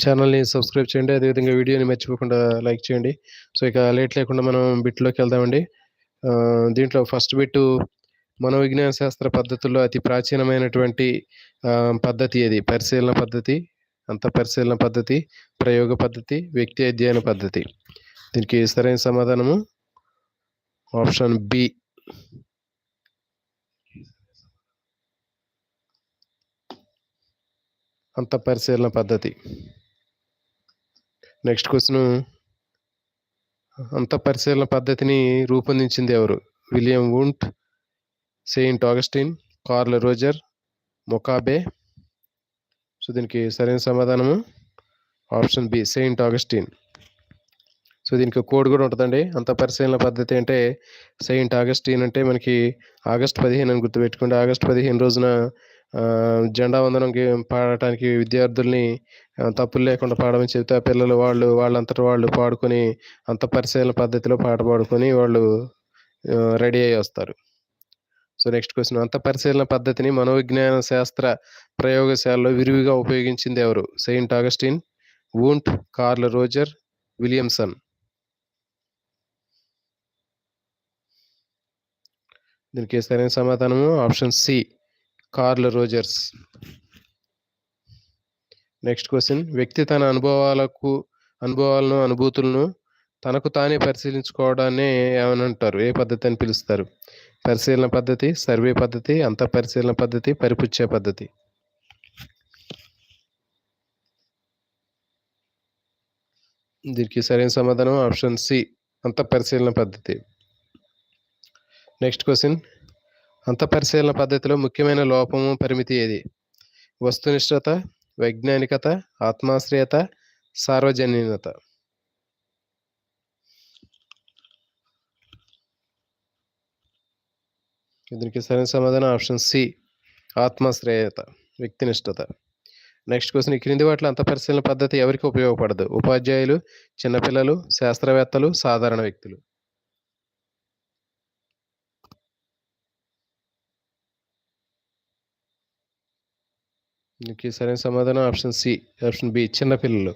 ఛానల్‌ని సబ్స్క్రైబ్ చేయండి. అదేవిధంగా వీడియోని మర్చిపోకుండా లైక్ చేయండి. సో, ఇక లేట్ లేకుండా మనం బిట్‌లోకి వెళ్దామండి. దీంట్లో ఫస్ట్ బిట్టు మనోవిజ్ఞాన శాస్త్ర పద్ధతుల్లో అతి ప్రాచీనమైనటువంటి పద్ధతి అది పరిశీలన పద్ధతి, అంత పరిశీలన పద్ధతి, ప్రయోగ పద్ధతి, వ్యక్తి అధ్యయన పద్ధతి. దీనికి సరైన సమాధానము ఆప్షన్ బి. అంతఃపరిశీలన పద్ధతి. నెక్స్ట్ క్వచ్ను అంత పరిశీలన పద్ధతిని రూపొందించింది ఎవరు? William Wundt, Saint Augustine, Carl Roger, మొకాబే. So, దీనికి సరైన సమాధానము option B. Saint Augustine. So, దీనికి కోడ్ కూడా ఉంటుందండి అంత పరిశీలన పద్ధతి అంటే సెయింట్ ఆగస్టిన్ అంటే మనకి ఆగస్ట్ 15 అని గుర్తుపెట్టుకోండి. ఆగస్ట్ 15 రోజున జెండా వందనంకి పాడటానికి విద్యార్థుల్ని తప్పులు లేకుండా పాడమని చెబితే ఆ పిల్లలు వాళ్ళు వాళ్ళంతటి వాళ్ళు పాడుకొని అంత పరిశీలన పద్ధతిలో పాట పాడుకొని వాళ్ళు రెడీ అయ్యి వస్తారు. సో, నెక్స్ట్ క్వశ్చన్ అంత పరిశీలన పద్ధతిని మనోవిజ్ఞాన శాస్త్ర ప్రయోగశాలలో విరివిగా ఉపయోగించింది ఎవరు? Saint Augustine, Wundt, Carl Roger, Williamson. దీనికి సరైన సమాధానము option C. Carl Rogers. Next question వ్యక్తి తన అనుభవాలకు అనుభవాలను, అనుభూతులను తనకు తానే పరిశీలించుకోవడాన్నే ఏమనంటారు? ఏ పద్ధతి అని పిలుస్తారు? పరిశీలన పద్ధతి, సర్వే పద్ధతి, అంత పరిశీలన పద్ధతి, పరిపుచ్చే పద్ధతి. దీనికి సరైన సమాధానం ఆప్షన్ సి. అంత పరిశీలన పద్ధతి. నెక్స్ట్ క్వశ్చన్ అంతఃపరిశీలన పద్ధతిలో ముఖ్యమైన లోపము, పరిమితి ఏది? వస్తునిష్టత, వైజ్ఞానికత, ఆత్మాశ్రయత, సార్వజనీనత. దీనికి సరైన సమాధానం ఆప్షన్ సి. ఆత్మాశ్రయత, వ్యక్తినిష్టత. నెక్స్ట్ క్వశ్చన్ ఈ క్రింది వాటిలో అంతఃపరిశీలన పద్ధతి ఎవరికి ఉపయోగపడదు? ఉపాధ్యాయులు, చిన్నపిల్లలు, శాస్త్రవేత్తలు, సాధారణ వ్యక్తులు. దీనికి సరైన సమాధానం ఆప్షన్ సి. Option B. చిన్నపిల్లలు.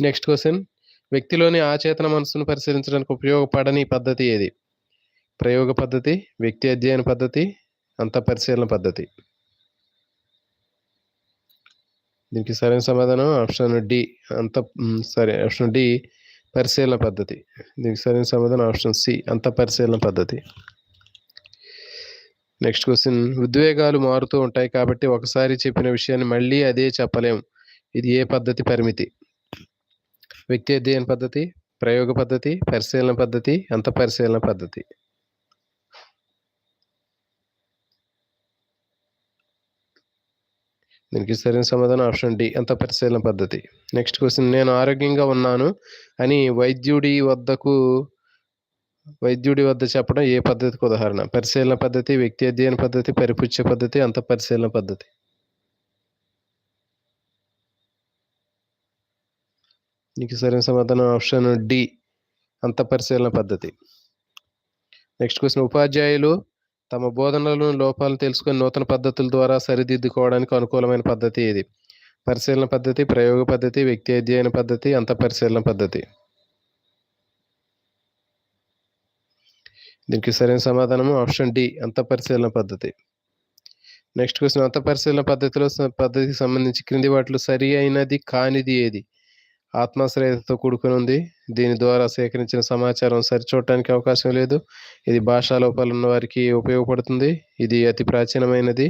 నెక్స్ట్ క్వశ్చన్ వ్యక్తిలోని ఆచేతన మనస్సును పరిశీలించడానికి ఉపయోగపడని పద్ధతి ఏది? ప్రయోగ పద్ధతి, వ్యక్తి అధ్యయన పద్ధతి, అంత పరిశీలన పద్ధతి. దీనికి సరైన సమాధానం ఆప్షన్ డి. అంత సారీ ఆప్షన్ డి. పరిశీలన పద్ధతి. దీనికి సరైన సమాధానం ఆప్షన్ సి. అంత పరిశీలన పద్ధతి. నెక్స్ట్ క్వశ్చన్ ఉద్వేగాలు మారుతూ ఉంటాయి కాబట్టి ఒకసారి చెప్పిన విషయాన్ని మళ్ళీ అదే చెప్పలేం. ఇది ఏ పద్ధతి పరిమితి? వ్యక్తి అధ్యయన పద్ధతి, ప్రయోగ పద్ధతి, పరిశీలన పద్ధతి, అంత పరిశీలన పద్ధతి. దీనికి సరైన సమాధానం ఆప్షన్ డి. అంతఃపరిశీలన పద్ధతి. నెక్స్ట్ క్వశ్చన్ నేను ఆరోగ్యంగా ఉన్నాను అని వైద్యుడి వద్దకు వైద్యుడి వద్ద చెప్పడం ఏ పద్ధతికి ఉదాహరణ? పరిశీలన పద్ధతి, వ్యక్తి అధ్యయన పద్ధతి, పరిపుచ్చే పద్ధతి, అంత పరిశీలన పద్ధతి. నీకు సరైన సమాధానం ఆప్షన్ డి. అంత పరిశీలన పద్ధతి. నెక్స్ట్ క్వశ్చన్ ఉపాధ్యాయులు తమ బోధనలను లోపాలను తెలుసుకొని నూతన పద్ధతుల ద్వారా సరిదిద్దుకోవడానికి అనుకూలమైన పద్ధతి ఏది? పరిశీలన పద్ధతి, ప్రయోగ పద్ధతి, వ్యక్తి అధ్యయన పద్ధతి, అంత పరిశీలన పద్ధతి. దీనికి సరైన సమాధానము ఆప్షన్ డి. అంత పరిశీలన పద్ధతి. నెక్స్ట్ క్వశ్చన్ అంత పరిశీలన పద్ధతిలో పద్ధతికి సంబంధించి క్రింది వాటిలో సరి అయినది కానిది ఏది? ఆత్మాశ్రయతతో కూడుకుని ఉంది. దీని ద్వారా సేకరించిన సమాచారం సరిచూడటానికి అవకాశం లేదు. ఇది భాషా లోపాలున్న వారికి ఉపయోగపడుతుంది. ఇది అతి ప్రాచీనమైనది.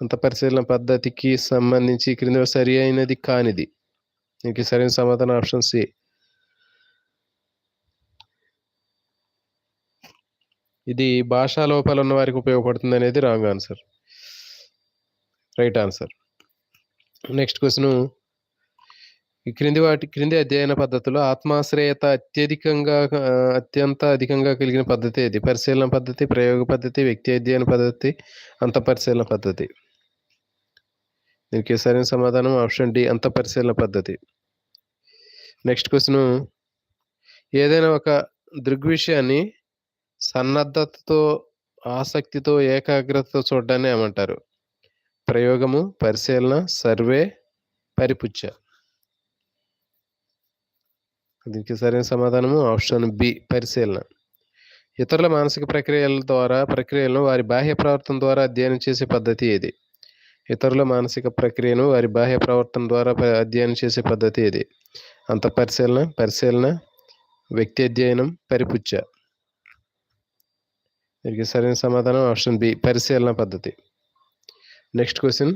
అంత పరిశీలన పద్ధతికి సంబంధించి క్రింది సరి అయినది కానిది. దీనికి సరైన సమాధానం ఆప్షన్ సి. ఇది భాషా లోపాలున్న వారికి ఉపయోగపడుతుంది అనేది wrong answer. Right answer. Next question ఈ క్రింది వాటి క్రింది అధ్యయన పద్ధతిలో ఆత్మాశ్రయత అత్యధికంగా అత్యంత అధికంగా కలిగిన పద్ధతి ఏది? పరిశీలన పద్ధతి, ప్రయోగ పద్ధతి, వ్యక్తి అధ్యయన పద్ధతి, అంత పరిశీలన పద్ధతి. దీనికి సరైన సమాధానం ఆప్షన్ డి. అంతఃపరిశీలన పద్ధతి. నెక్స్ట్ క్వశ్చన్ ఏదైనా ఒక దృగ్విషయాన్ని సన్నద్ధతతో ఆసక్తితో ఏకాగ్రతతో చూడడాన్ని ఏమంటారు? ప్రయోగము పరిశీలన సర్వే పరిపుచ్చ దీనికి సరైన సమాధానము ఆప్షన్ బి పరిశీలన. ఇతరుల మానసిక ప్రక్రియల ద్వారా ప్రక్రియలను వారి బాహ్య ప్రవర్తన ద్వారా అధ్యయనం చేసే పద్ధతి ఏది? ఇతరుల మానసిక ప్రక్రియను వారి బాహ్య ప్రవర్తన ద్వారా అధ్యయనం చేసే పద్ధతి ఏది? అంత పరిశీలన పరిశీలన వ్యక్తి అధ్యయనం పరిపుచ్చ దీనికి సరైన సమాధానం ఆప్షన్ బి పరిశీలన పద్ధతి. నెక్స్ట్ క్వశ్చన్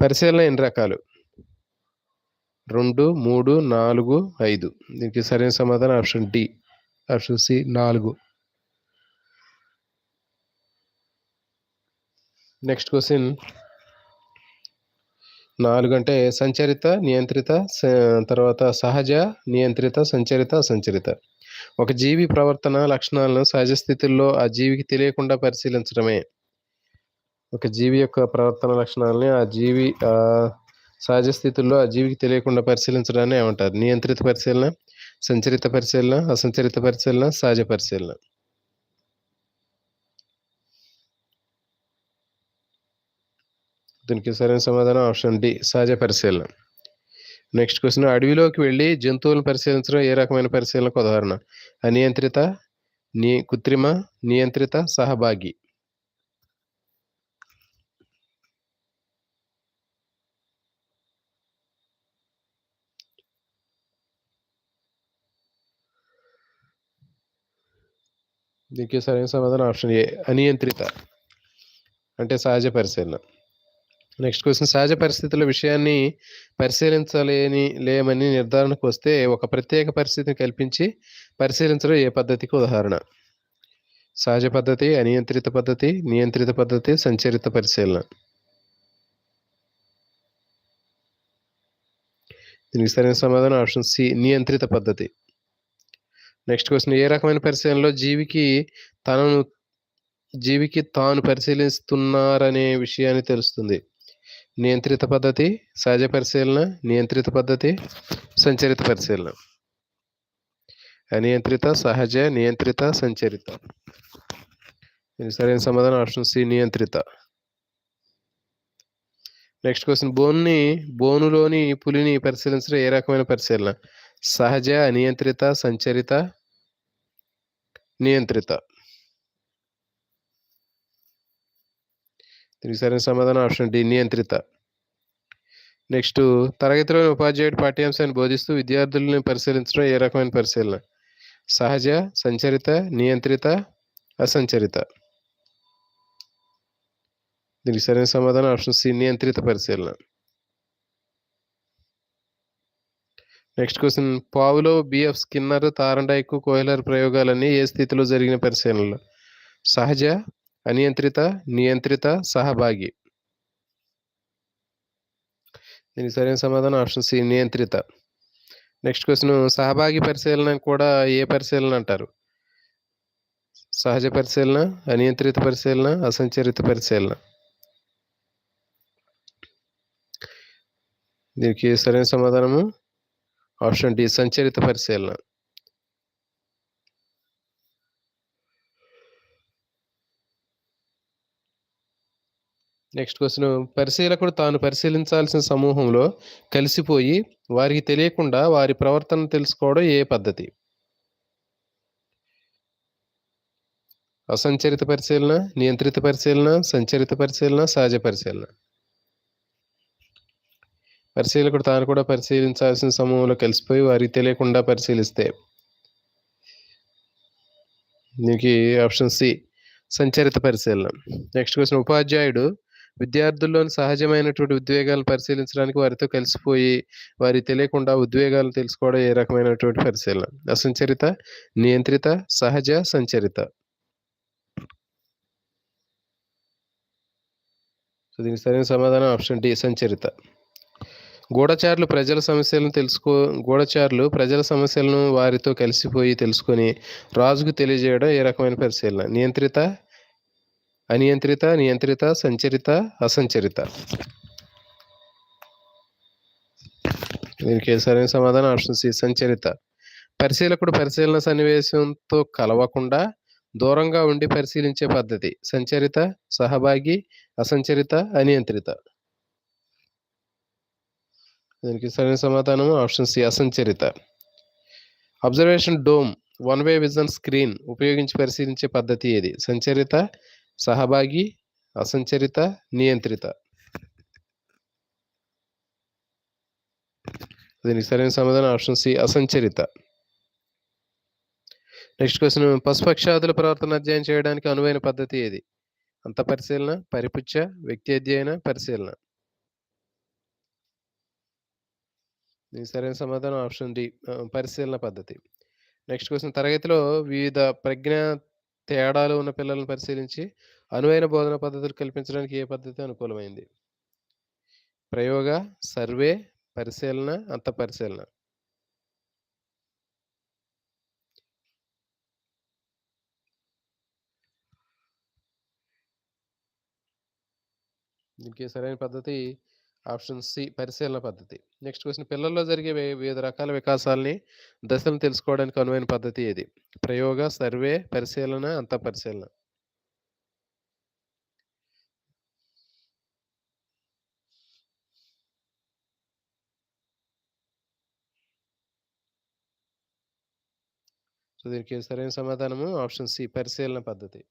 పరిశీలన ఎన్ని రకాలు? రెండు మూడు నాలుగు ఐదు. దీనికి సరైన సమాధానం ఆప్షన్ డి ఆప్షన్ సి నాలుగు. నెక్స్ట్ క్వశ్చన్ నాలుగు అంటే సంచరిత నియంత్రిత తర్వాత సహజ నియంత్రిత సంచరిత సంచరిత ఒక జీవి ప్రవర్తన లక్షణాలను సహజ స్థితుల్లో ఆ జీవికి తెలియకుండా పరిశీలించడమే. ఒక జీవి యొక్క ప్రవర్తన లక్షణాలని ఆ జీవి సహజ స్థితుల్లో ఆ జీవికి తెలియకుండా పరిశీలించడాన్ని ఏమంటారు? నియంత్రిత పరిశీలన సంచరిత పరిశీలన అసంచరిత పరిశీలన సహజ పరిశీలన. దీనికి సరైన సమాధానం ఆప్షన్ డి సహజ పరిశీలన. Next question. అడవిలోకి వెళ్ళి జంతువులను పరిశీలించడం ఏ రకమైన పరిశీలనకు ఉదాహరణ? అనియంత్రిత నీ కృత్రిమ నియంత్రిత సహభాగి. దీనికి సరైన సమాధానం ఆప్షన్ ఏ. అనియంత్రిత అంటే సహజ పరిశీలన. నెక్స్ట్ క్వశ్చన్ సహజ పరిస్థితుల విషయాన్ని పరిశీలించలేని లేమని నిర్ధారణకు వస్తే ఒక ప్రత్యేక పరిస్థితిని కల్పించి పరిశీలించడం ఏ పద్ధతికి ఉదాహరణ? సహజ పద్ధతి అనియంత్రిత పద్ధతి నియంత్రిత పద్ధతి సంచరిత పరిశీలన. దీనికి సరైన సమాధానం ఆప్షన్ సి నియంత్రిత పద్ధతి. నెక్స్ట్ క్వశ్చన్ ఏ రకమైన పరిశీలనలో జీవికి తనను జీవికి తాను పరిశీలిస్తున్నారనే విషయాన్ని తెలుస్తుంది. నియంత్రిత పద్ధతి సహజ పరిశీలన నియంత్రిత పద్ధతి సంచరిత పరిశీలన. అనియంత్రిత సహజ నియంత్రిత సంచరిత. సరైన సమాధానం. ఆప్షన్ సి నియంత్రిత. Next question. బోన్ని బోనులోని పులిని పరిశీలించడం ఏ రకమైన పరిశీలన? సహజ అనియంత్రిత సంచరిత నియంత్రిత. దీనికి సరైన సమాధానం ఆప్షన్ డి నియంత్రిత. నెక్స్ట్ తరగతిలోని ఉపాధ్యాయుడు పాఠ్యాంశాన్ని బోధిస్తూ విద్యార్థులను పరిశీలించడం ఏ రకమైన పరిశీలన? సహజ సంచరిత నియంత్రిత అసంచరిత? దీనికి సరైన సమాధానం ఆప్షన్ సి నియంత్రిత పరిశీలన. Next question Pavlov B F Skinner Thorndike Kohler ప్రయోగాలన్నీ ఏ స్థితిలో జరిగిన పరిశీలనలు? సహజ అనియంత్రిత నియంత్రిత సహభాగి. దీనికి సరైన సమాధానం ఆప్షన్ సి నియంత్రిత. నెక్స్ట్ క్వశ్చన్ సహభాగి పరిశీలన కూడా ఏ పరిశీలన అంటారు? సహజ పరిశీలన అనియంత్రిత పరిశీలన అసంచరిత పరిశీలన. దీనికి సరైన సమాధానము ఆప్షన్ డి సంచరిత పరిశీలన. నెక్స్ట్ క్వశ్చన్ పరిశీలకుడు తాను పరిశీలించాల్సిన సమూహంలో కలిసిపోయి వారికి తెలియకుండా వారి ప్రవర్తన తెలుసుకోవడం ఏ పద్ధతి? అసంచరిత పరిశీలన నియంత్రిత పరిశీలన సంచరిత పరిశీలన సహజ పరిశీలన. పరిశీలకుడు తాను కూడా పరిశీలించాల్సిన సమూహంలో కలిసిపోయి వారికి తెలియకుండా పరిశీలిస్తే. దీనికి ఆప్షన్ సి. సంచరిత పరిశీలన. నెక్స్ట్ క్వశ్చన్ ఉపాధ్యాయుడు విద్యార్థుల్లోని సహజమైనటువంటి ఉద్వేగాలను పరిశీలించడానికి వారితో కలిసిపోయి వారికి తెలియకుండా ఉద్వేగాలను తెలుసుకోవడం ఏ రకమైనటువంటి పరిశీలన? అసంచరిత నియంత్రిత సహజ సంచరిత. సో దీనికి సరైన సమాధానం ఆప్షన్ డి సంచరిత. గూఢచారులు ప్రజల సమస్యలను తెలుసుకో గూఢచారులు ప్రజల సమస్యలను వారితో కలిసిపోయి తెలుసుకొని రాజుకు తెలియజేయడం ఏ రకమైన పరిశీలన? నియంత్రిత అనియంత్రిత నియంత్రిత సంచరిత అసంచరిత. దీనికి సరైన సమాధానం? ఆప్షన్ సి సంచరిత. పరిశీలకుడు పరిశీలన సన్నివేశంతో కలవకుండా దూరంగా ఉండి పరిశీలించే పద్ధతి. సంచరిత సహభాగి అసంచరిత అనియంత్రిత. దీనికి సరైన సమాధానం? Option C అసంచరిత. Observation dome one way vision screen ఉపయోగించి పరిశీలించే పద్ధతి ఏది? సంచరిత సహభాగి అసంచరిత నియంత్రిత. దీనికి సరైన సమాధానం ఆప్షన్ సి అసంచరిత. నెక్స్ట్ క్వశ్చన్ పశుపక్షాదుల ప్రవర్తన అధ్యయనం చేయడానికి అనువైన పద్ధతి ఏది? అంత పరిశీలన పరిపుచ్చ వ్యక్తి అధ్యయన పరిశీలన. దీనికి సరైన సమాధానం ఆప్షన్ డి పరిశీలన పద్ధతి. నెక్స్ట్ క్వశ్చన్ తరగతిలో వివిధ ప్రజ్ఞ తేడాలు ఉన్న పిల్లలను పరిశీలించి అనువైన బోధన పద్ధతులు కల్పించడానికి ఏ పద్ధతి అనుకూలమైంది? ప్రయోగ సర్వే పరిశీలన అంత పరిశీలన. దీనికి సరైన పద్ధతి ఆప్షన్ సి పరిశీలన పద్ధతి. నెక్స్ట్ క్వశ్చన్ పిల్లల్లో జరిగే వివిధ రకాల వికాసాలని దశలను తెలుసుకోవడానికి అనువైన పద్ధతి ఏది? ప్రయోగ సర్వే పరిశీలన అంత పరిశీలన. సో దీనికి సరైన సమాధానము ఆప్షన్ సి పరిశీలన పద్ధతి.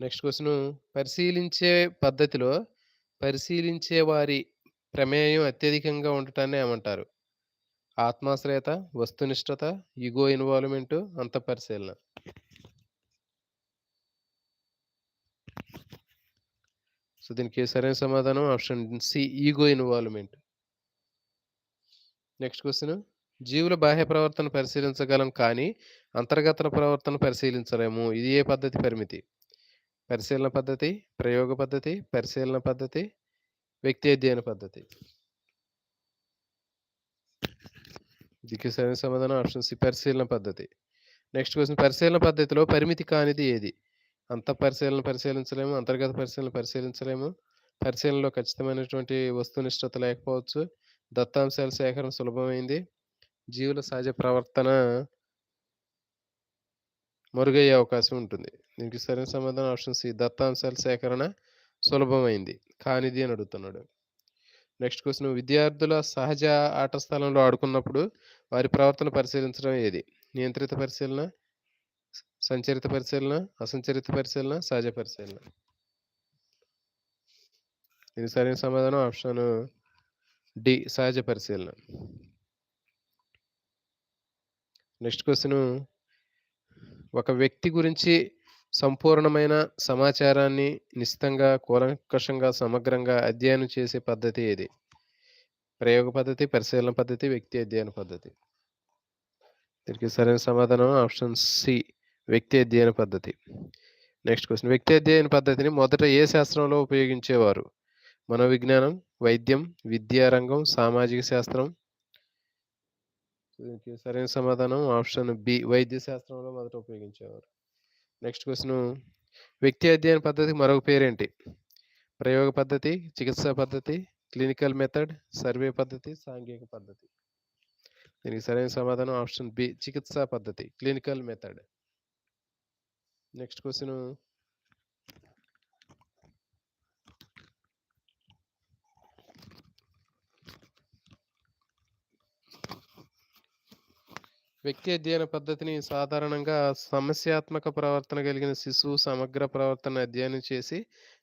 నెక్స్ట్ క్వశ్చన్ పరిశీలించే పద్ధతిలో పరిశీలించే వారి ప్రమేయం అత్యధికంగా ఉండటాన్ని ఏమంటారు? ఆత్మాశ్రయత వస్తునిష్టత ఈగో ఇన్వాల్వ్మెంట్ అంత పరిశీలన. సో దీనికి సరైన సమాధానం option C ego involvement. Next question. జీవుల బాహ్య ప్రవర్తన పరిశీలించగలం కానీ అంతర్గత ప్రవర్తన పరిశీలించలేము. ఇది ఏ పద్ధతి పరిమితి? పరిశీలన పద్ధతి ప్రయోగ పద్ధతి పరిశీలన పద్ధతి వ్యక్తి అధ్యయన పద్ధతి. దీనికి సరైన సమాధానం ఆప్షన్ సి పరిశీలన పద్ధతి. నెక్స్ట్ క్వశ్చన్ పరిశీలన పద్ధతిలో పరిమితి కానిది ఏది? అంత పరిశీలన పరిశీలించలేము అంతర్గత పరిశీలన పరిశీలించలేము. పరిశీలనలో ఖచ్చితమైనటువంటి వస్తునిష్టత లేకపోవచ్చు. దత్తాంశాల సేకరణ సులభమైంది. జీవుల సహజ ప్రవర్తన మరుగయ్యే అవకాశం ఉంటుంది. దీనికి సరైన సమాధానం ఆప్షన్ సి దత్తాంశాల సేకరణ సులభమైంది. కానిది అని అడుగుతున్నాడు. Next question. విద్యార్థుల సహజ ఆట స్థలంలో ఆడుకున్నప్పుడు వారి ప్రవర్తన పరిశీలించడం ఏది? నియంత్రిత పరిశీలన సంచరిత పరిశీలన అసంచరిత పరిశీలన సహజ పరిశీలన? ఇది సరైన సమాధానం ఆప్షన్ డి సహజ పరిశీలన. నెక్స్ట్ క్వశ్చన్ ఒక వ్యక్తి గురించి సంపూర్ణమైన సమాచారాన్ని నిశ్చితంగా కూలంకషంగా సమగ్రంగా అధ్యయనం చేసే పద్ధతి ఏది? ప్రయోగ పద్ధతి పరిశీలన పద్ధతి వ్యక్తి అధ్యయన పద్ధతి. దీనికి సరైన సమాధానం ఆప్షన్ సి వ్యక్తి అధ్యయన పద్ధతి. Next question. వ్యక్తి అధ్యయన పద్ధతిని మొదట ఏ శాస్త్రంలో ఉపయోగించేవారు? మనోవిజ్ఞానం వైద్యం విద్యారంగం సామాజిక శాస్త్రం దీనికి సరైన సమాధానం. ఆప్షన్ బి వైద్య శాస్త్రంలో మొదట ఉపయోగించేవారు. నెక్స్ట్ క్వశ్చన్ వ్యక్తి అధ్యయన పద్ధతికి మరొక పేరేంటి? ప్రయోగ పద్ధతి చికిత్సా పద్ధతి క్లినికల్ మెథడ్ సర్వే పద్ధతి సాంఘిక పద్ధతి. దీనికి సరైన సమాధానం ఆప్షన్ బి చికిత్సా పద్ధతి క్లినికల్ మెథడ్. నెక్స్ట్ క్వశ్చన్ వ్యక్తి అధ్యయన పద్ధతిని సాధారణంగా సమస్యాత్మక ప్రవర్తన కలిగిన శిశువు సమగ్ర ప్రవర్తన అధ్యయనం చేసి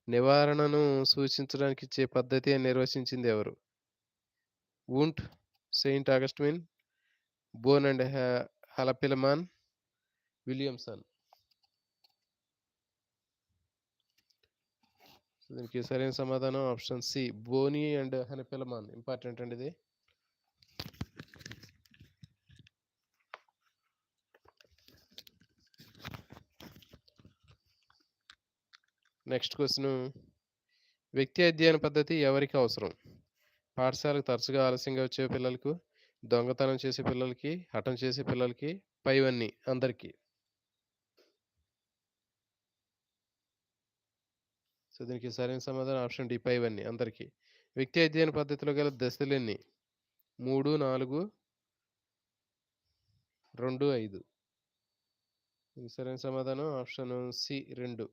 నివారణను సూచించడానికి ఇచ్చే పద్ధతి అని నిర్వచించింది ఎవరు? Wundt Saint Augustine Bonney and Hampleman Williamson. దీనికి సరైన సమాధానం option C Bonney and Hampleman important అండి ఇది. నెక్స్ట్ క్వశ్చన్ వ్యక్తి అధ్యయన పద్ధతి ఎవరికి అవసరం? పాఠశాలకు తరచుగా ఆలస్యంగా వచ్చే పిల్లలకు దొంగతనం చేసే పిల్లలకి హఠం చేసే పిల్లలకి పైవన్నీ అందరికీ. సో దీనికి సరైన సమాధానం ఆప్షన్ డి పైవన్నీ అందరికీ. వ్యక్తి అధ్యయన పద్ధతిలో గల దశలన్నీ ఎన్ని? మూడు నాలుగు రెండు ఐదు. సరైన సమాధానం ఆప్షన్ సి రెండు.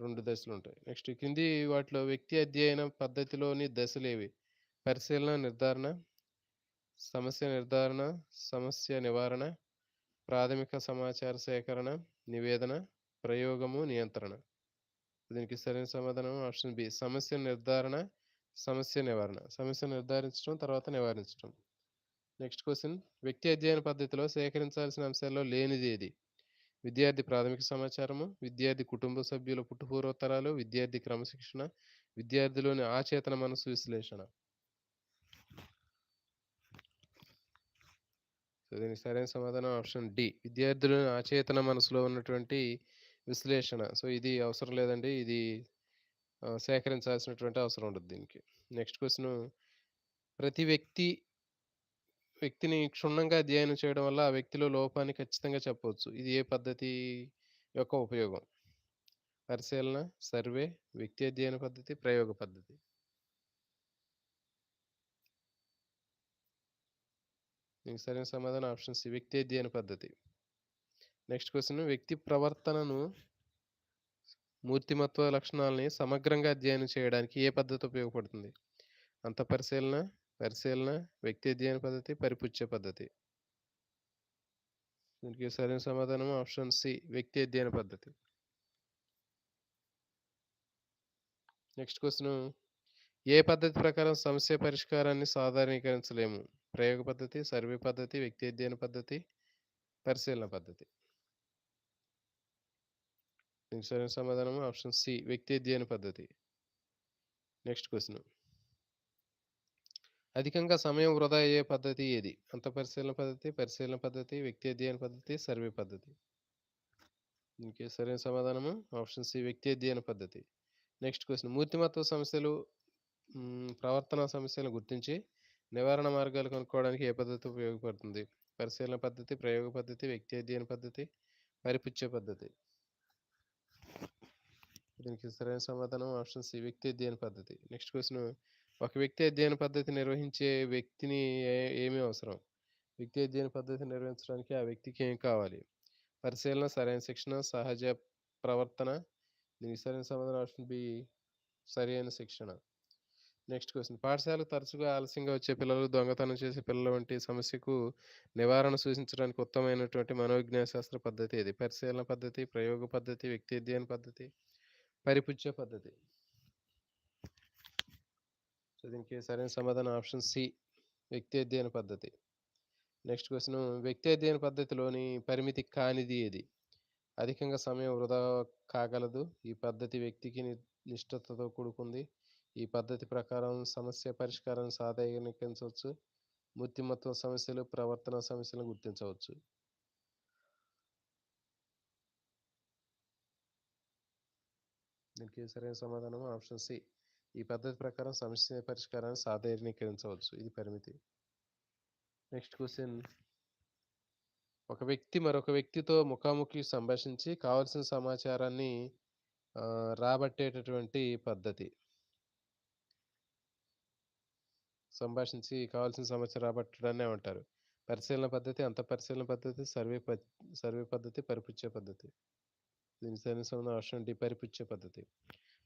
రెండు దశలు ఉంటాయి. నెక్స్ట్ కింది వాటిలో వ్యక్తి అధ్యయన పద్ధతిలోని దశలేవి పరిశీలన నిర్ధారణ సమస్య నిర్ధారణ సమస్య నివారణ ప్రాథమిక సమాచార సేకరణ నివేదన ప్రయోగము నియంత్రణ. దీనికి సరైన సమాధానం ఆప్షన్ బి. సమస్య నిర్ధారణ సమస్య నివారణ. సమస్య నిర్ధారించడం తర్వాత నివారించడం. Next question. వ్యక్తి అధ్యయన పద్ధతిలో సేకరించాల్సిన అంశాల్లో లేనిది ఏది? విద్యార్థి ప్రాథమిక సమాచారము విద్యార్థి కుటుంబ సభ్యుల పుట్టుపూర్వోత్తరాలు విద్యార్థి క్రమశిక్షణ విద్యార్థిలోని ఆచేతన మనసు విశ్లేషణ. సో దీనికి సరైన సమాధానం ఆప్షన్ డి. విద్యార్థులను ఆచేతన మనసులో ఉన్నటువంటి విశ్లేషణ. సో ఇది అవసరం లేదండి. ఇది సేకరించాల్సినటువంటి అవసరం ఉండదు దీనికి. నెక్స్ట్ క్వశ్చన్ ప్రతి వ్యక్తి వ్యక్తిని క్షుణ్ణంగా అధ్యయనం చేయడం వల్ల ఆ వ్యక్తిలో లోపాన్ని ఖచ్చితంగా చెప్పవచ్చు. ఇది ఏ పద్ధతి యొక్క ఉపయోగం? పరిశీలన సర్వే వ్యక్తి అధ్యయన పద్ధతి ప్రయోగ పద్ధతి. దీనికి సరైన సమాధానం ఆప్షన్ సి వ్యక్తి అధ్యయన పద్ధతి. నెక్స్ట్ క్వశ్చన్ వ్యక్తి ప్రవర్తనను మూర్తిమత్వ లక్షణాలని సమగ్రంగా అధ్యయనం చేయడానికి ఏ పద్ధతి ఉపయోగపడుతుంది? అంత పరిశీలన పరిశీలన వ్యక్తి అధ్యయన పద్ధతి పరిపుచ్చే పద్ధతి. దీనికి సరైన సమాధానం ఆప్షన్ సి వ్యక్తి అధ్యయన పద్ధతి. Next question. ఏ పద్ధతి ప్రకారం సమస్య పరిష్కారాన్ని సాధారణీకరించలేము? ప్రయోగ పద్ధతి సర్వే పద్ధతి వ్యక్తి అధ్యయన పద్ధతి పరిశీలన పద్ధతి. దీనికి సరైన సమాధానం ఆప్షన్ సి వ్యక్తి అధ్యయన పద్ధతి. Next question. అధికంగా సమయం వృధా అయ్యే పద్ధతి ఏది? అంత పరిశీలన పద్ధతి పరిశీలన పద్ధతి వ్యక్తి అధ్యయన పద్ధతి సర్వే పద్ధతి. దీనికి సరైన సమాధానము? ఆప్షన్ సి వ్యక్తి అధ్యయన పద్ధతి. Next question. మూర్తిమత్వ సమస్యలు ప్రవర్తన సమస్యలను గుర్తించి నివారణ మార్గాలు కనుక్కోవడానికి ఏ పద్ధతి ఉపయోగపడుతుంది? పరిశీలన పద్ధతి ప్రయోగ పద్ధతి వ్యక్తి అధ్యయన పద్ధతి పరిపుచ్చే పద్ధతి. దీనికి సరైన సమాధానం ఆప్షన్ సి వ్యక్తి అధ్యయన పద్ధతి. Next question. ఒక వ్యక్తి అధ్యయన పద్ధతి నిర్వహించే వ్యక్తిని ఏ- ఏమి అవసరం. వ్యక్తి అధ్యయన పద్ధతి నిర్వహించడానికి ఆ వ్యక్తికి ఏం కావాలి? పరిశీలన సరైన శిక్షణ సహజ ప్రవర్తన దీనికి సరైన సమాధానం ఆప్షన్ బి సరైన శిక్షణ. Next question. పాఠశాల తరచుగా ఆలస్యంగా వచ్చే పిల్లలు దొంగతనం చేసే పిల్లల వంటి సమస్యకు నివారణ సూచించడానికి ఉత్తమమైనటువంటి మనోవిజ్ఞాన శాస్త్ర పద్ధతి ఇది పరిశీలన పద్ధతి ప్రయోగ పద్ధతి వ్యక్తి అధ్యయన పద్ధతి పరిపుచ్చే పద్ధతి. సో దీనికి సరైన సమాధానం ఆప్షన్ సి వ్యక్తి అధ్యయన పద్ధతి. నెక్స్ట్ క్వశ్చన్ వ్యక్తి అధ్యయన పద్ధతిలోని పరిమితి కానిది ఏది? అధికంగా సమయం వృధా కాగలదు. ఈ పద్ధతి వ్యక్తికి ని- నిష్ఠతతో కూడుకుంది. ఈ పద్ధతి ప్రకారం సమస్య పరిష్కారాన్ని సాధారణీకరించవచ్చు. మూర్తిమత్వ సమస్యలు ప్రవర్తన సమస్యలను గుర్తించవచ్చు. దీనికి సరైన సమాధానం ఆప్షన్ సి. ఈ పద్ధతి ప్రకారం సమస్య పరిష్కారాన్ని సాధారణీకరించవచ్చు. ఇది పరిమితి. Next question. ఒక వ్యక్తి మరొక వ్యక్తితో ముఖాముఖి సంభాషించి కావలసిన సమాచారాన్ని రాబట్టేటటువంటి పద్ధతి. సంభాషించి కావాల్సిన సమాచారం రాబట్టడాన్ని ఏమంటారు పరిశీలన పద్ధతి అంత పరిశీలన పద్ధతి సర్వే సర్వే పద్ధతి పరిపుచ్చే పద్ధతి. దీని సరైన సమాధానం ఆప్షన్ డి పరిపుచ్చే పద్ధతి.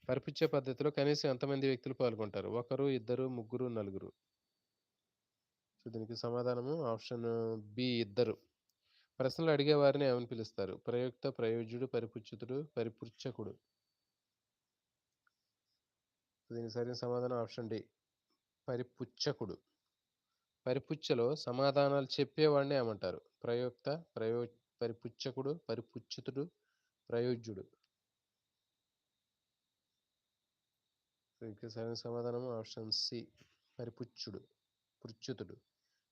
పరిపించే పద్ధతిలో కనీసం ఎంతమంది వ్యక్తులు పాల్గొంటారు? ఒకరు ఇద్దరు ముగ్గురు నలుగురు? సో దీనికి సమాధానము ఆప్షన్ బి ఇద్దరు. ప్రశ్నలు అడిగే వారిని ఏమని పిలుస్తారు? ప్రయుక్త ప్రయోజ్యుడు పరిపుచ్చుతుడు పరిపుచ్చకుడు దీనికి సరైన సమాధానం ఆప్షన్ డి. పరిపుచ్చకుడు. పరిపుచ్చలో సమాధానాలు చెప్పేవాడిని ఏమంటారు? ప్రయోక్త ప్రయో పరిపుచ్చకుడు పరిపుచ్చుతుడు ప్రయోజ్యుడు దీనికి సరైన సమాధానం ఆప్షన్ సి. పరిపుచ్చుడు. పుచ్చుతుడు.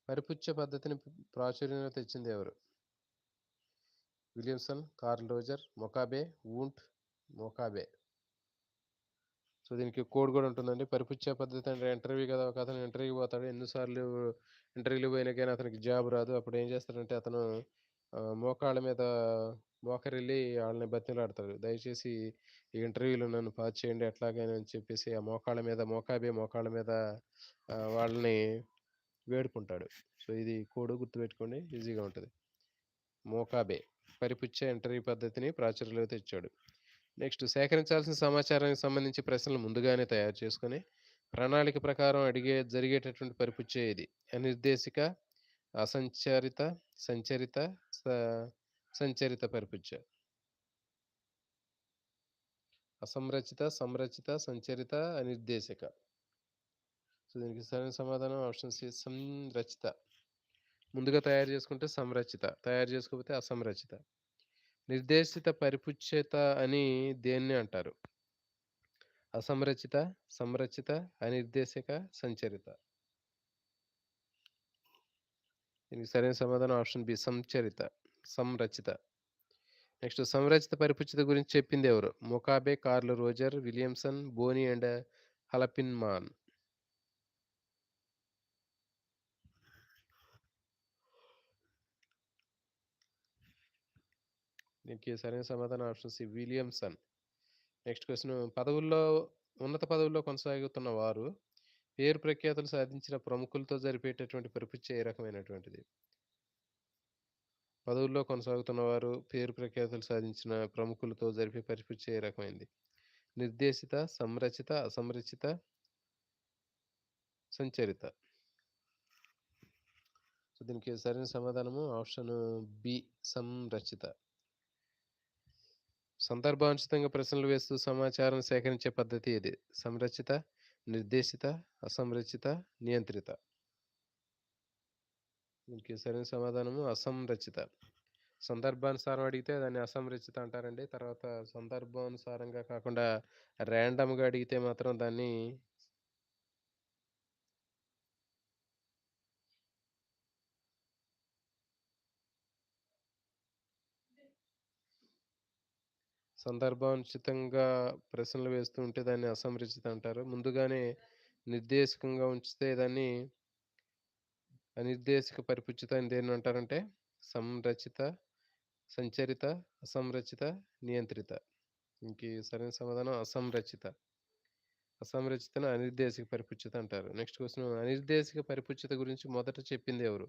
పరిపుచ్చ పద్ధతిని ప్రాచుర్యంలో తెచ్చింది ఎవరు? Williamson Carl Roger మొకాబే Wundt మొకాబే. So దీనికి కోడ్ కూడా ఉంటుందండి. పరిపుచ్చే పద్ధతి అంటే ఇంటర్వ్యూ కదా ఒక అతను ఇంటర్వ్యూ పోతాడు. ఎన్నిసార్లు ఇంటర్వ్యూలు పోయినా కానీ అతనికి జాబ్ రాదు. అప్పుడు ఏం చేస్తాడంటే అతను మోకాళ్ళ మీద మోకరిల్లి వాళ్ళని బతిమలాడతాడు దయచేసి ఈ ఇంటర్వ్యూలో నన్ను పాస్ చేయండి ఎట్లాగైనా అని చెప్పేసి ఆ మోకాళ్ళ మీద మోకాబే మోకాళ్ళ మీద వాళ్ళని వేడుకుంటాడు. సో ఇది కోడ్ గుర్తుపెట్టుకోండి. ఈజీగా ఉంటుంది. మోకాబే. పరిపుచ్చే ఇంటర్వ్యూ పద్ధతిని ప్రాచుర్యంలో తెచ్చాడు. నెక్స్ట్ సేకరించాల్సిన సమాచారానికి సంబంధించి ప్రశ్నలు ముందుగానే తయారు చేసుకొని ప్రణాళిక ప్రకారం అడిగే జరిగేటటువంటి పరిపుచ్చే ఇది. అనిర్దేశిక అసంచరిత సంచరిత స- సంచరిత పరిపుచ్చ అసంరచిత సంరచిత సంచరిత అనిర్దేశిక. సో దీనికి సరైన సమాధానం ఆప్షన్ సి సంరచిత. ముందుగా తయారు చేసుకుంటే సంరచిత తయారు చేసుకోకపోతే అసంరచిత. నిర్దేశిత పరిపుచ్ఛేత అని దేన్ని అంటారు? అసంరచిత సంరచిత అనిర్దేశక సంచరిత. దీనికి సరైన సమాధానం ఆప్షన్ బి సంచరిత సంరచిత. నెక్స్ట్ సంరచిత పరిపుచిత గురించి చెప్పింది ఎవరు? మొకాబే Carl Roger Williamson Bonney and Hampleman. దీనికి సరైన సమాధానం option C Williamson. Next question పదవుల్లో ఉన్నత పదవుల్లో కొనసాగుతున్న వారు పేరు ప్రఖ్యాతులు సాధించిన ప్రముఖులతో జరిపేటటువంటి పరిపుచ్చ ఏ రకమైనటువంటిది? పదవుల్లో కొనసాగుతున్న వారు పేరు ప్రఖ్యాతులు సాధించిన ప్రముఖులతో జరిపే పరిపుచ్చ ఏ రకమైంది? నిర్దేశిత సంరచిత అసంరచిత సంచరిత. సో దీనికి సరైన సమాధానము ఆప్షన్ బి సంరచిత. సందర్భానుచితంగా ప్రశ్నలు వేస్తూ సమాచారం సేకరించే పద్ధతి ఇది సంరచిత నిర్దేశిత అసంరచిత నియంత్రిత. దీనికి సరైన సమాధానము? అసంరచిత. సందర్భానుసారం అడిగితే దాన్ని అసంరచిత అంటారండి. తర్వాత సందర్భానుసారంగా కాకుండా ర్యాండమ్గా అడిగితే మాత్రం దాన్ని సందర్భానుచితంగా ప్రశ్నలు వేస్తూ ఉంటే దాన్ని అసంరచిత అంటారు ముందుగానే నిర్దేశకంగా ఉంచితే దాన్ని అనిర్దేశక పరిపుచ్చిత అని దేని అంటారంటే? సంరచిత సంచరిత అసంరచిత నియంత్రిత. ఇంక సరైన సమాధానం అసంరచిత. అసంరచితను అనిర్దేశక పరిపుచ్చిత అంటారు. నెక్స్ట్ క్వశ్చన్ అనిర్దేశక పరిపుచ్చిత గురించి మొదట చెప్పింది ఎవరు?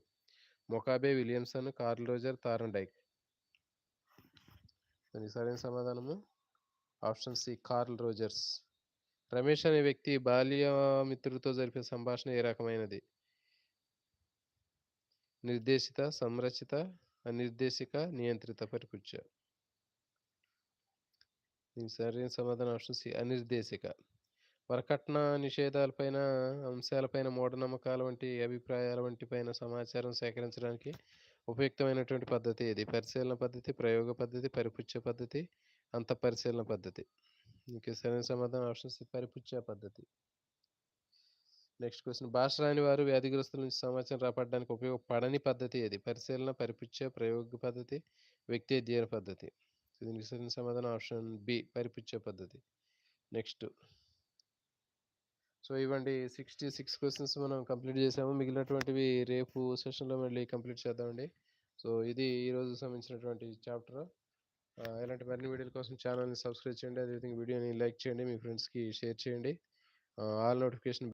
మొకాబే విలియమ్సన్ కార్ల్ రోజర్ తారండైక్ దాని సరైన సమాధానము. Option C Carl Rogers. Ramesh అనే వ్యక్తి బాల్య మిత్రుడితో జరిపే సంభాషణ ఏ రకమైనది? నిర్దేశిత సంరచిత అనిర్దేశిక నియంత్రిత పరిపుచ్చ దీని సరైన సమాధానం ఆప్షన్ సి అనిర్దేశిక. వరకట్న నిషేధాలపైన అంశాలపైన మూఢనమ్మకాల వంటి అభిప్రాయాల వంటి పైన సమాచారం సేకరించడానికి ఉపయుక్తమైనటువంటి పద్ధతి ఏది? పరిశీలన పద్ధతి ప్రయోగ పద్ధతి పరిపుచ్చ పద్ధతి అంత పరిశీలన పద్ధతి. ఇంకే సరైన సమాధానం ఆప్షన్ సి పరిపుచ్చ పద్ధతి. Next question. భాష రాని వారు వ్యాధిగ్రస్తుల నుంచి సమాచారం రాపడడానికి ఉపయోగపడని పద్ధతి ఏది? పరిశీలన పరిపుచ్చ ప్రయోగ పద్ధతి వ్యక్తి అధ్యయన పద్ధతి. దీనికి సరైన సమాధానం ఆప్షన్ బి పరిపుచ్చ పద్ధతి. నెక్స్ట్ సో ఇవ్వండి సిక్స్టీ సిక్స్ క్వశ్చన్స్ మనం కంప్లీట్ చేసాము. మిగిలినటువంటివి రేపు సెషన్లో మళ్ళీ కంప్లీట్ చేద్దామండి. సో ఇది ఈరోజు సంబంధించినటువంటి చాప్టర్. ఇలాంటి మరిన్ని వీడియోల కోసం ఛానల్ని సబ్స్క్రైబ్ చేయండి. అదేవిధంగా వీడియోని లైక్ చేయండి. మీ ఫ్రెండ్స్కి షేర్ చేయండి. All notification